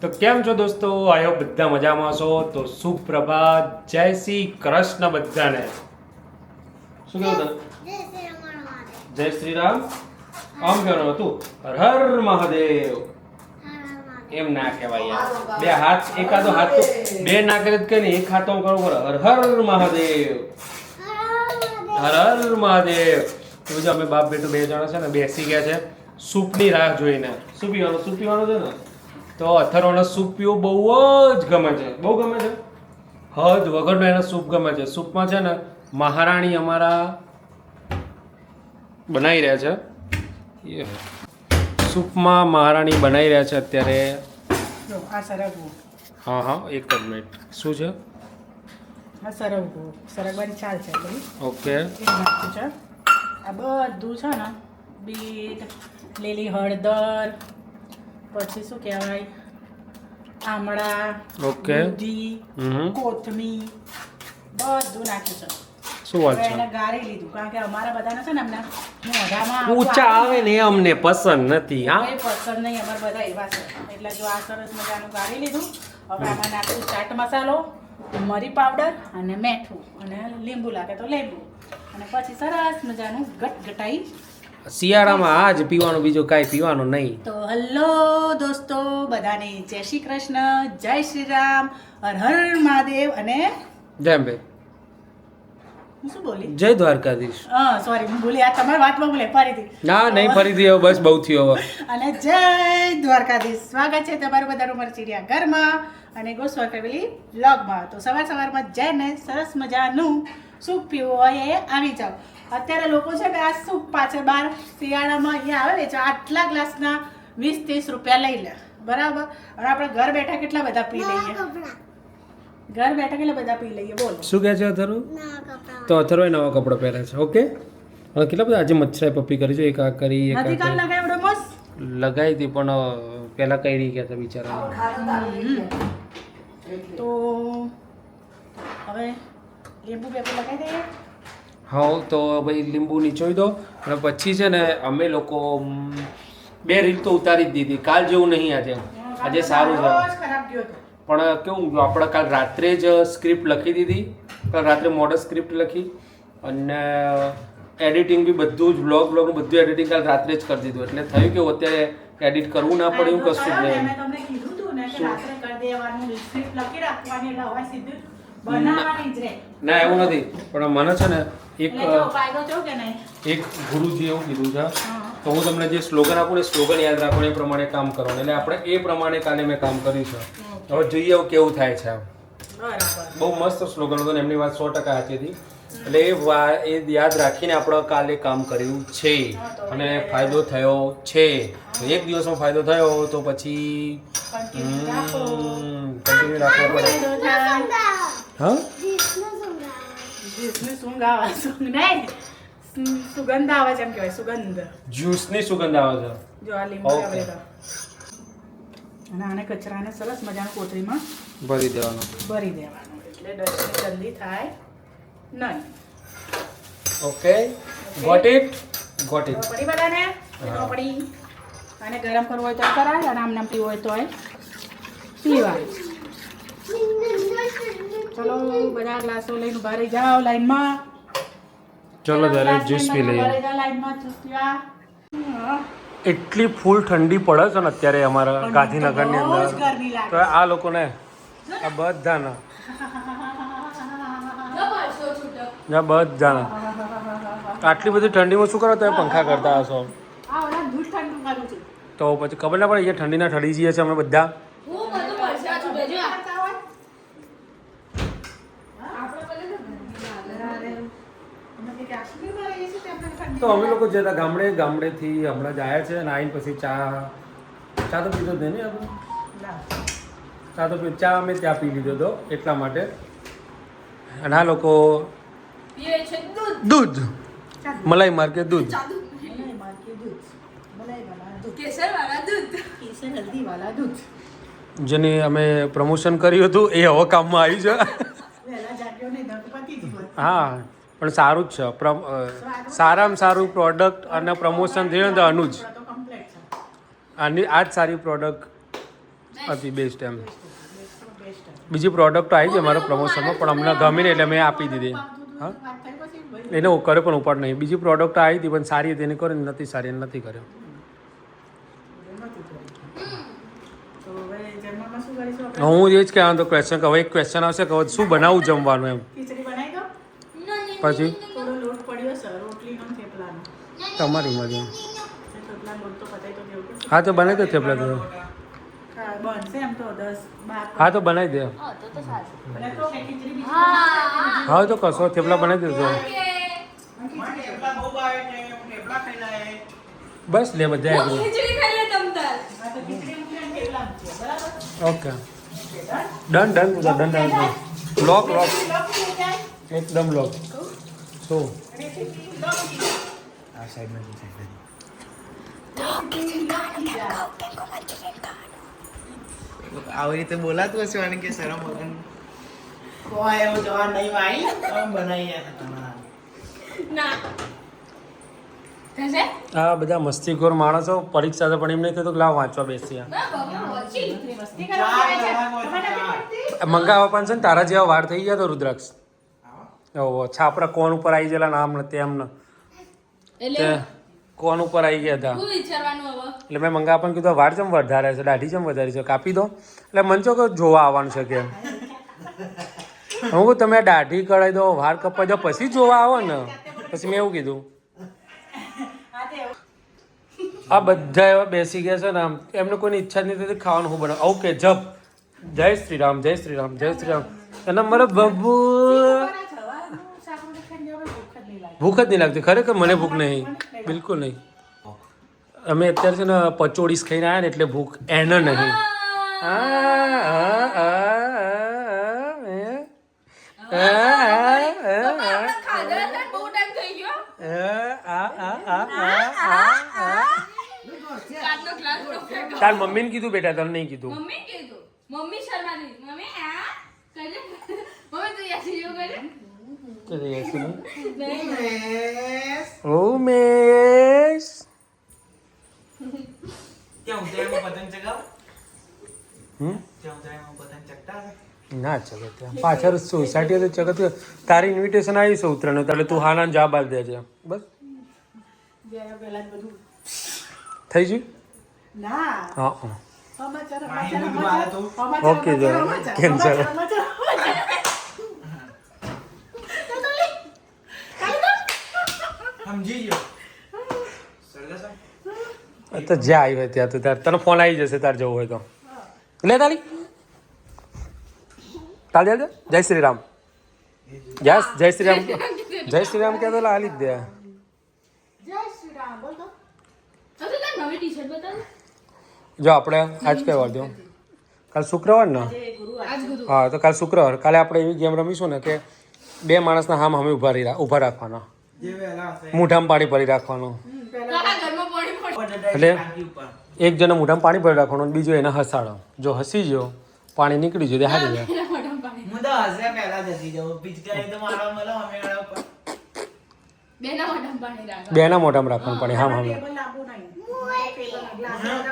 તો કેમ છો દોસ્તો? આયો બધા મજામાં છો તો સુપ્રભાત. જય શ્રી કૃષ્ણ બધાને. શું કહેવું જય શ્રી રામ. આમ કહેવાનું હતું હર હર મહાદેવ. એમ ના કહેવાય યાર. બે હાથ, એકાદો હાથ બે ના કરે કે નહીં? એક હાથ તો હું કરું હર હર મહાદેવ. હર હર મહાદેવ. તો અમે બાપ બેટું બે જણા છે ને, બેસી ગયા છે. સૂપની રાહ જોઈને. શું પીવાનું? સૂપ પીવાનું છે ને? તો અથર્વનો સૂપ પીવું બહુ જ ગમે છે. બહુ ગમે છે? હદ વગરનો એને સૂપ ગમે છે. સૂપમાં છે ને મહારાણી અમારા બનાવી રહ્યા છે. સૂપમાં મહારાણી બનાવી રહ્યા છે અત્યારે. હા હા એક જ મિનિટ. શું છે? સરગવાની છાલ છે ઓકે. આ બધું છે ને બીટ લીલી હળદર પછી શું કહેવાય? આમળા ઓકે. દૂધી કોથમી બધું નાખ્યું છે. શું વાત છે? એને લીધું. કારણ કે અમારા બધાને છે ને એમને ઊંચા આવે ને અમને પસંદ નથી હા? પસંદ નહીં અમારા બધા એવા છે. એટલે જો આ સરસ મજાનું ગાળી લીધું. હવે આમાં નાખું ચાટ મસાલો મરી પાવડર અને મેઠું અને લીંબુ લાગે તો લીંબુ. અને પછી સરસ મજાનું ગટગટાઈ શિયાળામાં આ જ પીવાનું બીજું કાંઈ પીવાનું નહીં. તો હલો દોસ્તો બધાને જય શ્રી કૃષ્ણ જય શ્રી રામ હર હર મહાદેવ અને ભાઈ હું શું બોલી? જય દ્વારકાધીશ. હા સોરી હું ભૂલી આ તમારી વાતમાં ભૂલે ફરીથી. ના નહીં ફરીથી હવે બસ બહુ થયો હવે. અને જય દ્વારકાધીશ. સ્વાગત છે તમારું બધાનું મારા ચીડિયા ઘરમાં અને ગોસ્વા ફેમિલી બ્લોગમાં તો સવાર સવારમાં જઈને સરસ મજાનું સૂપ પીવો હોય એ આવી જાઓ. અત્યારે લોકો છે કે આ સૂપ પાછળ બહાર શિયાળામાં અહીંયા આવે ને તો આટલા ગ્લાસના વીસ ત્રીસ રૂપિયા લઈ લે. બરાબર? અને આપણે ઘર બેઠા કેટલા બધા પી લઈએ? ઘર બેઠા કેટલા બધા પી લઈએ? બોલો. શું કહે છે અથર્વ તો અથર્વે નવા કપડાં પહેરે છે. ઓકે? હવે કેટલા બધા? આજે મચ્છરાએ પપ્પી કરી છે. એક આ કરી એક લગાવી હતી પણ પહેલાં કઈ રહી ગયા હતા બિચારા તો હવે લીંબુ બે લગાવી દઈએ. હા તો ભાઈ લીંબુ નીચોઈ દો. અને પછી છે ને અમે લોકો બે રીલ તો ઉતારી જ દીધી. કાલ જેવું નહીં આજે. આજે સારું છે. હતો. પણ કેવું આપણે કાલ રાત્રે જ સ્ક્રિપ્ટ લખી દીધી. કાલ રાત્રે મોડલ સ્ક્રિપ્ટ લખી. અને એડિટિંગ બી બધું જ બ્લોગ બ્લોગ બધું એડિટિંગ કાલ રાત્રે જ કરી દીધું. એટલે થયું કે અત્યારે એડિટ કરવું ના પડે એવું કશું જ નહીં. ને એવું નથી. પણ મને છે ને એક એક ગુરુજી એવું કીધું છે. તો હું તમને જે સ્લોગન આપું ને સ્લોગન યાદ રાખો એ પ્રમાણે કામ કરવાનું. એટલે આપણે એ પ્રમાણે કાલે મેં કામ કર્યું છે. હવે જોઈએ હવે કેવું થાય છે બહુ મસ્ત સ્લોગન હતો ને એમની વાત સો ટકા સાચી હતી. એટલે એ વા એ યાદ રાખીને આપણે કાલે કામ કર્યું છે. અને ફાયદો થયો છે. એક દિવસમાં ફાયદો થયો તો પછી કન્ટિન્યુ રાખવો પડે. હા? જીભની સૂંઘ આવે સૂંઘ નહીં સુગંધ આવે છે એમ કહેવાય સુગંધ. જ્યુસની સુગંધ આવે છે. જો આ લીંબુ આવે તો અને આને કચરાને સરસ મજાના કોથળીમાં ભરી દેવાનો. ભરી દેવાનું. એટલે ડસ્ટની ગંદી થાય નહીં. Okay. Got it got it પડી બધાને? પડી અને ગરમ કરવું હોય તો કરાય અને આમ નામ પીવું હોય તો પીવાય. ચલો બધા ગ્લાસો લઈને ઊભા રહી જાઓ લાઈનમાં. ચલો દરેક જ્યુસ પી લઈએ. લાઈનમાં જ્યુસ પીવા એટલી ફૂલ ઠંડી પડે છે ને અત્યારે અમારા ગાંધીનગરની અંદર. તો આ લોકોને આ બધાના. ના બધાના. આટલી બધી ઠંડીમાં શું કરો? તમે પંખા કરતા હશો. આ ઓલા દૂધ ઠંડુ કરું છું. તો પછી ખબર ના પડે એ ઠંડીના ઠડી જઈએ છીએ અમે બધા અમે કે કાશ્મીરમાં રહીએ છીએ ત્યાં પણ ઠંડી તો અમે લોકો જતા ગામડે ગામડેથી હમણાં જ આવ્યા છે અને આવીને પછી ચા ચા તો પીધો જ નહીં આપણે? ચા તો ચા અમે ત્યાં પી લીધો હતો એટલા માટે. અને આ લોકો દૂધ. મલાઈ માર્કે દૂધ. જેની અમે પ્રમોશન કર્યું હતું એ હવે કામમાં આવી છે. હા. પણ સારું જ છે. સારામાં સારું પ્રોડક્ટ અને પ્રમોશન થયું તો આનું જ. આની આ જ સારી પ્રોડક્ટ હતી બેસ્ટ એમ. બીજી પ્રોડક્ટ આવી છે મારા પ્રમોશનમાં પણ અમને ગમી ને એટલે મેં આપી દીધી. હા? એને હું કર્યો પણ ઉપાડ નહીં. બીજી પ્રોડક્ટ આવી હતી પણ સારી હતી એને કરી નથી સારી એને નથી કર્યો. હું એ જ કહેવાનું તો ક્વેશ્ચન કે હવે એક ક્વેશ્ચન આવશે કે શું બનાવું જમવાનું એમ. પછી થોડો લોટ પડ્યો છે રોટલીનો ને થેપલાનો તમારી મરજી એ થેપલા લોટ તો પતાવી તો દેવું પડશે હા તો બનાવી દો થેપલા તો હા, બનશે એમ તો દસ બાર હા તો બનાવી દે અને તો કે ખીચડી બીજી હા તો કશો થેપલા બનાવી દેજો બસ લે બધા આવી ખીચડી ખાઈ લે તમ તાર હા, તો ખીચડી મૂકી અને થેપલા મૂકીએ, બરાબર okay done? Done done done done lock lock lock મૂકી જાય. એકદમ લોક શું રેસીપી લોક મૂકી જાય. આવી રીતે બોલાતું હશે અને કે શરમ વગર? કોઈ એવું જવા નહીં ભાઈ. તમે બનાવી તમારા. ના. આ બધા મસ્તીખોર માણસો પરીક્ષા તો પણ એમ નહીં થતું લાવ વાંચવા બેસીએ? મંગાવવા પણ છે ને તારા જેવા વાર થઈ ગયા તો રુદ્રાક્ષ. ઓહો છાપરા કોણ ઉપર આવી ગયેલા નામ ને તેમ ને એટલે કોણ ઉપર આવી ગયા હતા? એટલે મેં મંગા પણ કીધું વાર ચમ વધારે છે? દાઢી ચમ વધારી છે? કાપી દો. એટલે મન છો કે જોવા આવવાનું છે કે. હું તમે દાઢી કરાવી દો વાર કપાઈ દો પછી જોવા આવો ને. પછી મેં એવું કીધું. આ બધા એવા બેસી ગયા છે ને આમ એમને કોઈની ઈચ્છા જ નહીં થતી ખાવાનું હું બનાવ. ઓકે જપ. જય શ્રી રામ જય શ્રી રામ જય શ્રી રામ. અને મારા બબુ. ભૂખ જ નહીં લાગતી. ખરેખર મને ભૂખ નહીં. બિલકુલ નહીં. અમે અત્યારે છે ને પચોડીસ ખાઈને આવ્યા ને એટલે ભૂખ એને નહીં. તાર મમ્મીને કીધું બેટા, તને નહીં કીધું. મમ્મી કીધું. મમ્મી મમ્મી મમ્મી ઓ મેશ ત્યાં ઉતરાયણમાં પતંગ ચગાવ હમ ત્યાં ઉતરાયણમાં પતંગ ચગતા હશે ના ચલો ત્યાં પાછળ સોસાયટી તો ચગત તારી ઇન્વિટેશન આવી છે ઉત્તરાયણ એટલે તું હા ના જવાબ આપી દેજે બસ થઈ ગયું હા હા ઓકે, જો. સમાચાર સમજી ગયો તો જ્યાં આવી હોય ત્યાં તો તાર તને ફોન આવી જશે તાર જવું હોય તો. લે તારી તાલી હાલ જય શ્રી રામ. યસ જય શ્રી રામ. જય શ્રી રામ કહેતો લા આલી જ દે. જય શ્રી રામ બોલ તો. નવી ટી-શર્ટ બતાવ. જો આપણે આજ કઈ વાર દો કાલ શુક્રવાર ને? જે હા તો કાલ શુક્રવાર. કાલે આપણે એવી ગેમ રમીશું ને કે બે માણસના હામ અમે ઊભા રહી ઊભા રાખવાના. જે મૂઠામાં પાણી ભરી રાખવાનું. પડે એટલે- એક જણે મૂઠામાં પાણી ભરી રાખવાનું અને બીજો એને હસાડો. જો હસી ગયો પાણી નીકળી ગયું તે હારી જાય હું બેના મોઢામાં પાણી રાખ બેના મોઢામાં રાખવાનું પાણી. હા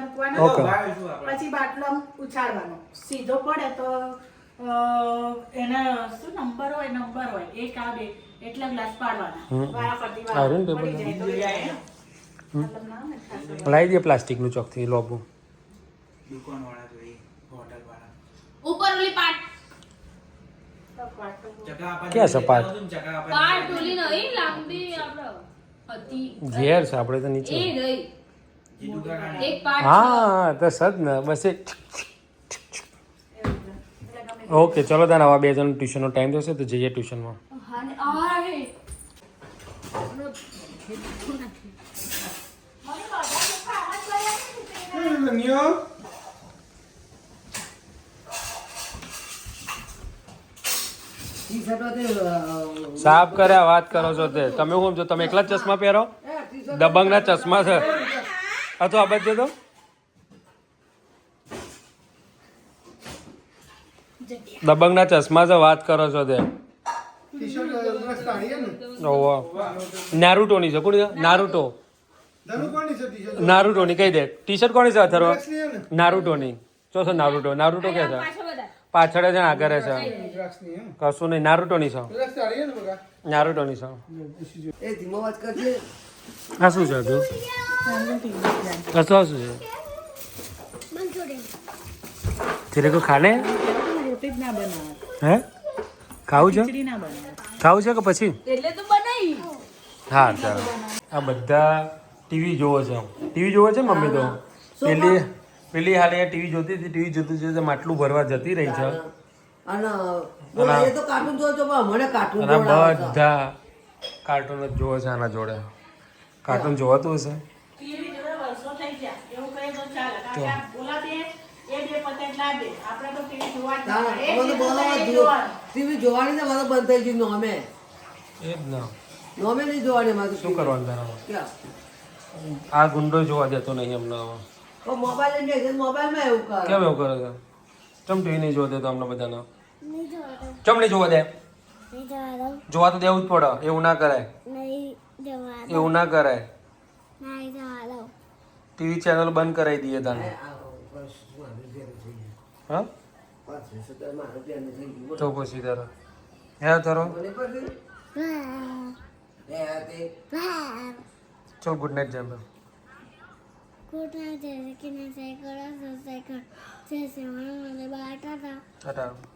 મૂકવાનો ઓકે. પછી બાટલો ઉછાળવાનો. સીધો પડે તો એના શું નંબર હોય નંબર હોય? એક આ બે. એટલા ગ્લાસ પાડવાના. હમ. વારાફરતી સારું ને વાળા ટેબલ? પડી જાય તો બીજું જાય મતલબ ના હોય ખાસ. લાવી દે પ્લાસ્ટિકનું ચોકથી લોબુ. દુકાન વાળા જોઈ હોટલ વાળા ઉપર ઓલી પાટ તો પાટો. ચકા આપા ક્યાં જેવી સપાટ? ને પાટ ઓલી નહીં લાંબી આપણે ઘેર છે આપણે તો નીચે. એક પાટ હા તો સદ ને બસ એ એવું છે. એટલે ગમે તે. ઓકે ચલો તને આવા બે જણ ટ્યુશનનો ટાઈમ થશે તો જઈએ ટ્યુશનમાં. સાફ કર્યા વાત કરો છો તે. તમે શું છો તમે એકલા જ ચશ્મા પહેરો? દબંગના ચશ્મા છે. અથવા તો આ બાજુ તો. દબંગના ચશ્મા છે વાત કરો છો તે. નારુટોની છે કોની છે નારુટો નારુટોની કહી દે. ટી શર્ટ કોની છે અથર્વ નારુટોની. ચો છે નારુટો. નારુટો કે છે? પાછળ જ પાછળ છે. આગળ છે. કશું નહીં નારુટોની ની નારુટોની દ્રાક્ષ સારી ને બગા નારુટો ની સૌ એ ધીમો વાત કરજે. આ શું છે તું કશું શું શું છે તેરે કો ખાને? રોટી જ ના બનાવે. હે? ખાવું છે? ખીચડી ના બનાવે. ખાવું છે કે પછી? એટલે તો બનાવી હા ચાલો. આ બધા ટીવી જોવો છે ટીવી જોવો છે મમ્મી તો? પેલી પેલી હાલે ટીવી જોતી હતી ટીવી જોતી જોતી માટલું ભરવા જતી રહી છે. અને. બધા કાર્ટૂન જ જોવે છે આના જોડે. કાર્ટૂન જોવાતું હશે? ટીવી જોડે વર્ષો થઈ ગયા. એવું કહે તો ચાલે કારણ કે આ બોલા બે એ આપણે તો ટીવી જોવા જ ના જોવાનું. ટીવી જોવાની ને મારે બંધ થઈ ગયું નોમે એ જ ના. નોમે નહીં જોવાની મારે શું કરવાનું તારા ક્યાં? આ ગુંડો જોવા દેતો નહીં અમને હવે મોબાઈલ લઈને મોબાઈલમાં એવું કરે? કેમ એવું કરે છે? ચમ ટીવી નહીં જોવા દેતો અમને બધાને? ચમ નહીં જોવા દે? જોવા તો દેવું જ પડે. એવું ના કરાય એવું ના કરાય ટીવી ચેનલ બંધ કરાવી દઈએ તને. હા? તો પછી તારો. હે તારો. મને પછી એ આ તે ચલ ગુડ નાઇટ જેમ Good night, Jessica. Say good, say good. Say, say, મને બાટા હતા ટાટા.